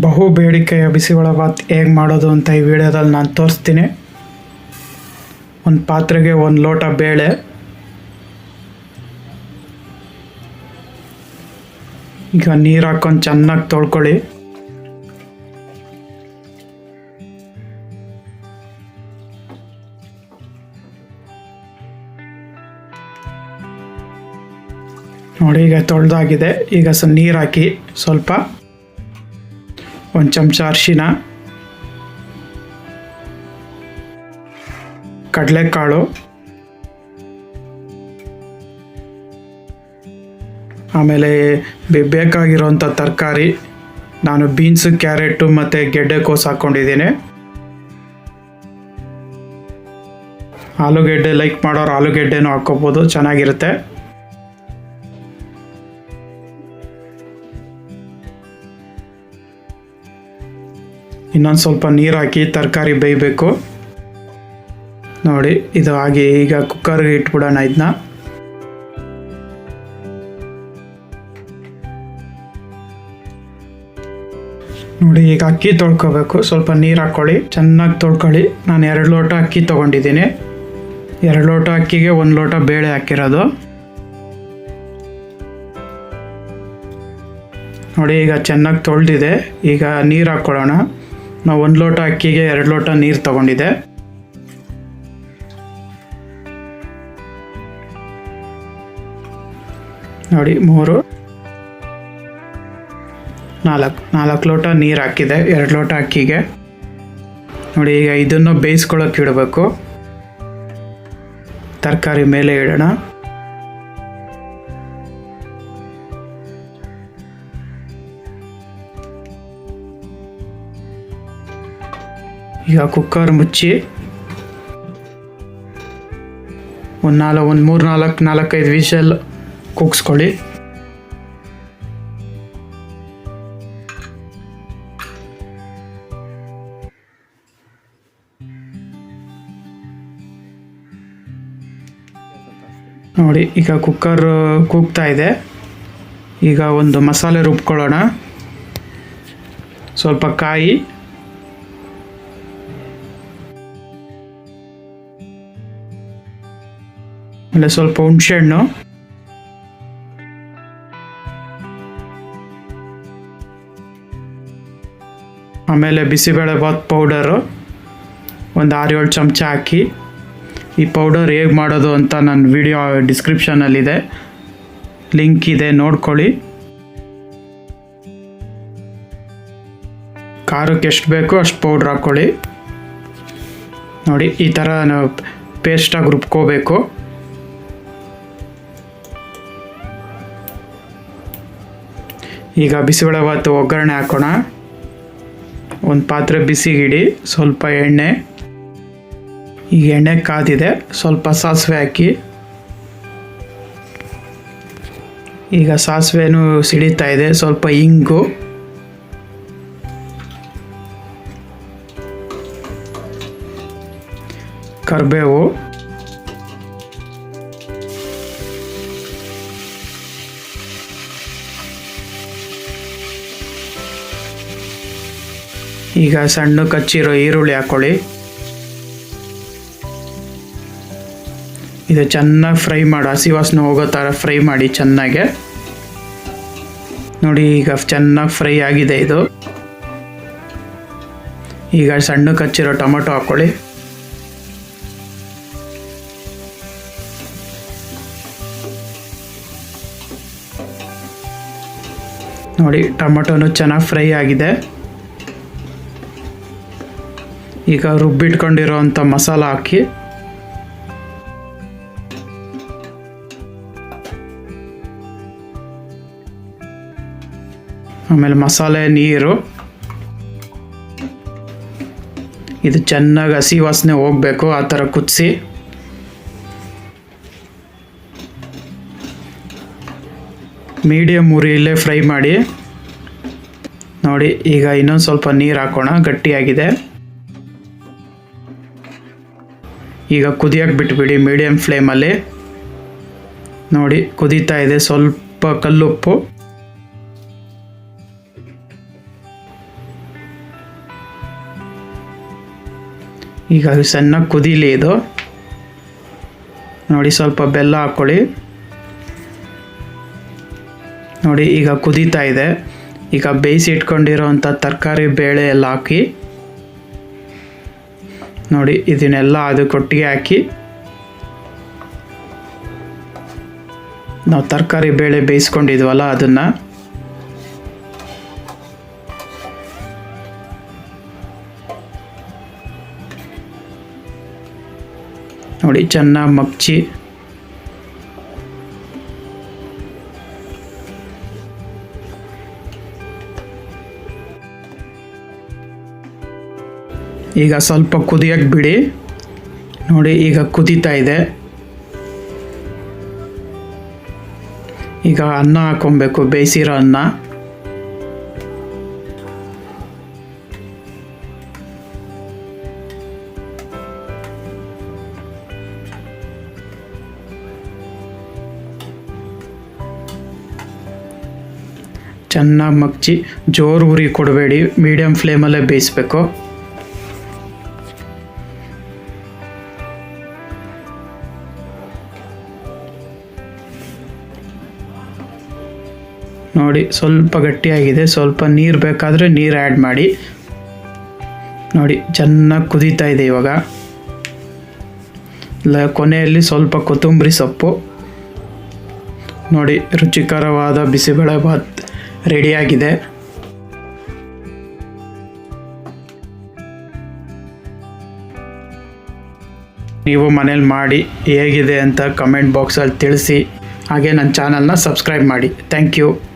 ಬಹು ಬೇಡಿಕೆಯ ಬಿಸಿಬೇಳೆಭಾತ್ ಹೇಗೆ ಮಾಡೋದು ಅಂತ ಈ ವಿಡಿಯೋದಲ್ಲಿ ನಾನು ತೋರಿಸ್ತೀನಿ. ಒಂದು ಪಾತ್ರೆಗೆ ಒಂದು ಲೋಟ ಬೇಳೆ. ಈಗ ನೀರು ಹಾಕ್ಕೊಂಡು ಚೆನ್ನಾಗಿ ತೊಳ್ಕೊಳ್ಳಿ. ನೋಡಿ, ಈಗ ತೊಳೆದಾಗಿದೆ. ಈಗ ಸ್ವಲ್ಪ ನೀರು ಹಾಕಿ ಸ್ವಲ್ಪ ಒಂದು ಚಮಚ ಅರಿಶಿನ, ಕಡಲೆಕಾಳು, ಆಮೇಲೆ ಬೇಕಾಗಿರೋಂಥ ತರಕಾರಿ, ನಾನು ಬೀನ್ಸು, ಕ್ಯಾರೆಟು ಮತ್ತು ಗೆಡ್ಡೆಕೋಸು ಹಾಕ್ಕೊಂಡಿದ್ದೀನಿ ಆಲೂಗೆಡ್ಡೆ ಲೈಕ್ ಮಾಡೋರು ಆಲೂಗೆಡ್ಡೆನೂ ಹಾಕ್ಕೋಬೋದು, ಚೆನ್ನಾಗಿರುತ್ತೆ. ಇನ್ನೊಂದು ಸ್ವಲ್ಪ ನೀರು ಹಾಕಿ ತರಕಾರಿ ಬೇಯಬೇಕು. ನೋಡಿ, ಇದು ಹಾಗೆ ಈಗ ಕುಕ್ಕರ್ಗೆ ಇಟ್ಬಿಡೋಣ ಇದನ್ನ ನೋಡಿ, ಈಗ ಅಕ್ಕಿ ತೊಳ್ಕೊಬೇಕು. ಸ್ವಲ್ಪ ನೀರು ಹಾಕ್ಕೊಳ್ಳಿ ಚೆನ್ನಾಗಿ ತೊಳ್ಕೊಳ್ಳಿ. ನಾನು ಎರಡು ಲೋಟ ಅಕ್ಕಿ ತೊಗೊಂಡಿದ್ದೀನಿ. ಎರಡು ಲೋಟ ಅಕ್ಕಿಗೆ ಒಂದು ಲೋಟ ಬೇಳೆ ಹಾಕಿರೋದು. ನೋಡಿ, ಈಗ ಚೆನ್ನಾಗಿ ತೊಳೆದಿದೆ. ಈಗ ನೀರು ಹಾಕ್ಕೊಳ್ಳೋಣ ನಾವು ಒಂದು ಲೋಟ ಅಕ್ಕಿಗೆ ಎರಡು ಲೋಟ ನೀರು ತಗೊಂಡಿದ್ದೆ ನೋಡಿ, ಮೂರು, ನಾಲ್ಕು ನಾಲ್ಕು ಲೋಟ ನೀರು ಹಾಕಿದೆ, ಎರಡು ಲೋಟ ಅಕ್ಕಿಗೆ. ನೋಡಿ, ಈಗ ಇದನ್ನು ಬೇಯಿಸ್ಕೊಳ್ಳೋಕೆ ಇಡಬೇಕು. ತರಕಾರಿ ಮೇಲೆ ಇಡೋಣ. ಈಗ ಕುಕ್ಕರ್ ಮುಚ್ಚಿ. ಒಂದು ನಾಲ್ಕು, ಒಂದು ಮೂರು ನಾಲ್ಕು, ನಾಲ್ಕೈದು ವಿಷಲ್ ಕುಗ್ಸ್ಕೊಳ್ಳಿ ನೋಡಿ, ಈಗ ಕುಕ್ಕರ್ ಕೂಗ್ತಾ ಇದೆ. ಈಗ ಒಂದು ಮಸಾಲೆ ರುಬ್ಕೊಳ್ಳೋಣ. ಸ್ವಲ್ಪ ಕಾಯಿ. ಆಮೇಲೆ ಸ್ವಲ್ಪ ಹುಣಸೆಹಣ್ಣು. ಆಮೇಲೆ ಬಿಸಿಬೇಳೆ ಬಾತ್ ಪೌಡರು. ಒಂದು ಆರು ಏಳು ಚಮಚ ಹಾಕಿ. ಈ ಪೌಡರ್ ಹೇಗೆ ಮಾಡೋದು ಅಂತ ನನ್ನ ವಿಡಿಯೋ ಡಿಸ್ಕ್ರಿಪ್ಷನಲ್ಲಿದೆ. ಲಿಂಕ್ ಇದೆ, ನೋಡ್ಕೊಳ್ಳಿ. ಖಾರಕ್ಕೆ ಎಷ್ಟು ಬೇಕೋ ಅಷ್ಟು ಪೌಡ್ರ್ ಹಾಕ್ಕೊಳ್ಳಿ ನೋಡಿ, ಈ ಥರ ನಾವು ಪೇಸ್ಟಾಗಿ ರುಬ್ಕೋಬೇಕು. ಈಗ ಬಿಸಿಬೇಳೆ ಭಾತ್ ಒಗ್ಗರಣೆ ಹಾಕೋಣ. ಒಂದು ಪಾತ್ರೆ ಬಿಸಿಗಿಡಿ, ಸ್ವಲ್ಪ ಎಣ್ಣೆ. ಈಗ ಎಣ್ಣೆ ಕಾದಿದೆ, ಸ್ವಲ್ಪ ಸಾಸಿವೆ ಹಾಕಿ. ಈಗ ಸಾಸಿವೆನೂ ಸಿಡಿತಾ ಇದೆ, ಸ್ವಲ್ಪ ಇಂಗು. ಕರಿಬೇವು. ಈಗ ಸಣ್ಣ ಕಚ್ಚಿರೋ ಈರುಳ್ಳಿ ಹಾಕೊಳ್ಳಿ. ಇದು ಚೆನ್ನಾಗಿ ಫ್ರೈ ಮಾಡಿ. ಹಸಿ ವಾಸನೆ ಹೋಗೋ ಥರ ಫ್ರೈ ಮಾಡಿ ಚೆನ್ನಾಗೆ. ನೋಡಿ ಈಗ ಚೆನ್ನಾಗಿ ಫ್ರೈ ಆಗಿದೆ ಇದು. ಈಗ ಸಣ್ಣ ಕಚ್ಚಿರೋ ಟೊಮೊಟೊ ಹಾಕ್ಕೊಳ್ಳಿ ನೋಡಿ ಟೊಮೊಟೊನು ಚೆನ್ನಾಗಿ ಫ್ರೈ ಆಗಿದೆ. ಈಗ ರುಬ್ಬಿಟ್ಕೊಂಡಿರೋವಂಥ ಮಸಾಲ ಹಾಕಿ. ಆಮೇಲೆ ಮಸಾಲೆ, ನೀರು. ಇದು ಚೆನ್ನಾಗಿ ಹಸಿ ವಾಸನೆ ಹೋಗಬೇಕು, ಆ ಥರ ಕುದಿಸಿ. ಮೀಡಿಯಮ್ ಉರಿಯಲ್ಲೇ ಫ್ರೈ ಮಾಡಿ. ನೋಡಿ, ಈಗ ಇನ್ನೊಂದು ಸ್ವಲ್ಪ ನೀರು ಹಾಕೋಣ, ಗಟ್ಟಿಯಾಗಿದೆ. ಈಗ ಕುದಿಯಕ್ಕೆ ಬಿಟ್ಬಿಡಿ ಮೀಡಿಯಮ್ ಫ್ಲೇಮಲ್ಲಿ ನೋಡಿ, ಕುದೀತಾ ಇದೆ, ಸ್ವಲ್ಪ ಕಲ್ಲುಪ್ಪು. ಈಗ ಸಣ್ಣ ಕುದೀಲಿ ಇದು. ನೋಡಿ, ಸ್ವಲ್ಪ ಬೆಲ್ಲ ಹಾಕ್ಕೊಳ್ಳಿ ನೋಡಿ, ಈಗ ಕುದೀತಾ ಇದೆ. ಈಗ ಬೇಯಿಸಿ ಇಟ್ಕೊಂಡಿರೋವಂಥ ತರಕಾರಿ ಬೇಳೆ ಎಲ್ಲ ಹಾಕಿ. ನೋಡಿ ಇದನ್ನೆಲ್ಲ ಅದು ಕೊಟ್ಟಿಗೆ ಹಾಕಿ. ನಾವು ತರಕಾರಿ ಬೇಳೆ ಬೇಯಿಸ್ಕೊಂಡಿದ್ವಲ್ಲ ಅದನ್ನು. ನೋಡಿ ಚೆನ್ನಾಗಿ ಮಗ್ಚಿ. ಈಗ ಸ್ವಲ್ಪ ಕುದಿಯಕ್ಕೆ ಬಿಡಿ. ನೋಡಿ, ಈಗ ಕುದೀತಾ ಇದೆ. ಈಗ ಅನ್ನ ಹಾಕೊಬೇಕು, ಬೇಯಿಸಿರೋ ಅನ್ನ. ಚೆನ್ನಾಗಿ ಮಗ್ಚಿ, ಜೋರು ಉರಿ ಕೊಡಬೇಡಿ. ಮೀಡಿಯಮ್ ಫ್ಲೇಮಲ್ಲೇ ಬೇಯಿಸ್ಬೇಕು. ನೋಡಿ, ಸ್ವಲ್ಪ ಗಟ್ಟಿಯಾಗಿದೆ, ಸ್ವಲ್ಪ ನೀರು ಬೇಕಾದರೆ ನೀರು ಆ್ಯಡ್ ಮಾಡಿ. ನೋಡಿ, ಚೆನ್ನಾಗಿ ಕುದೀತಾ ಇದೆ ಇವಾಗ. ಲ, ಕೊನೆಯಲ್ಲಿ ಸ್ವಲ್ಪ ಕೊತ್ತಂಬರಿ ಸೊಪ್ಪು. ನೋಡಿ, ರುಚಿಕರವಾದ ಬಿಸಿಬೇಳೆ ಭಾತ್ ರೆಡಿಯಾಗಿದೆ. ನೀವು ಮನೇಲಿ ಮಾಡಿ ಹೇಗಿದೆ ಅಂತ ಕಮೆಂಟ್ ಬಾಕ್ಸಲ್ಲಿ ತಿಳಿಸಿ. ಹಾಗೆ ನನ್ನ ಚಾನಲ್ನ ಸಬ್ಸ್ಕ್ರೈಬ್ ಮಾಡಿ. Thank you.